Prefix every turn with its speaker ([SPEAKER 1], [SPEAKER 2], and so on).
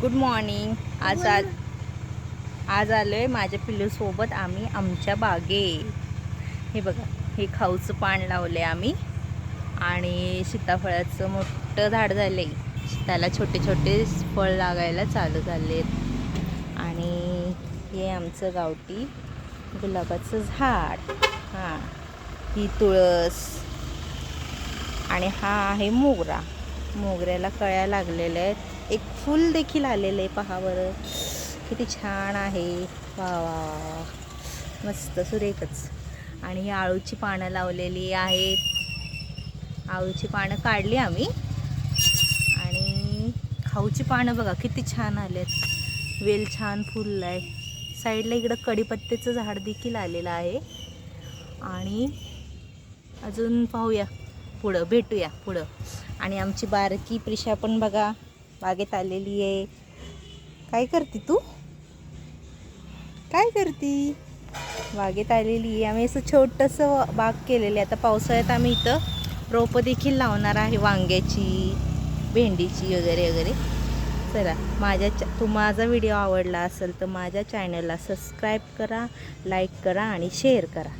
[SPEAKER 1] Good morning आज आज आज आलो आहे माझ्या पिल्लूसोबत आम्ही आमच्या बागे. हे बघा हे खाऊचं पान लावलं आहे आम्ही. आणि सीताफळाचं मोठं झाड झालं आहे त्याला छोटे छोटे फळ लागायला चालू झालेत आणि हे आमचं गावठी गुलाबाचं झाड. हां ही तुळस. आणि हा आहे मोगरा. मोगऱ्याला कळ्या लागलेल्या आहेत. एक फूल देखील आलेलं आहे पहा बरं. किती छान आहे. वा वा वा. मस्त सुरेखच. आणि ही आळूची पानं लावलेली आहेत. आळूची पानं काढली आम्ही. आणि खाऊची पानं बघा किती छान आलेत. वेल छान फुललं आहे साईडला इकडं कडीपत्त्याचं झाड देखील आलेलं आहे. आणि अजून पाहूया. पुढं भेटूया पुढं. आणि आमची बारकी प्रिशा पण बघा बागेत आलेली आहे. काय करते तू? काय करती? बागेत आलेली आहे. आम्ही असं छोटंसं बाग केलेलं आहे. आता पावसाळ्यात आम्ही इथं रोपं देखील लावणार आहे. वांग्याची भेंडीची वगैरे वगैरे. चला माझ्या च तू माझा व्हिडिओ आवडला असेल तर माझ्या चॅनलला सबस्क्राईब करा लाईक करा आणि शेअर करा.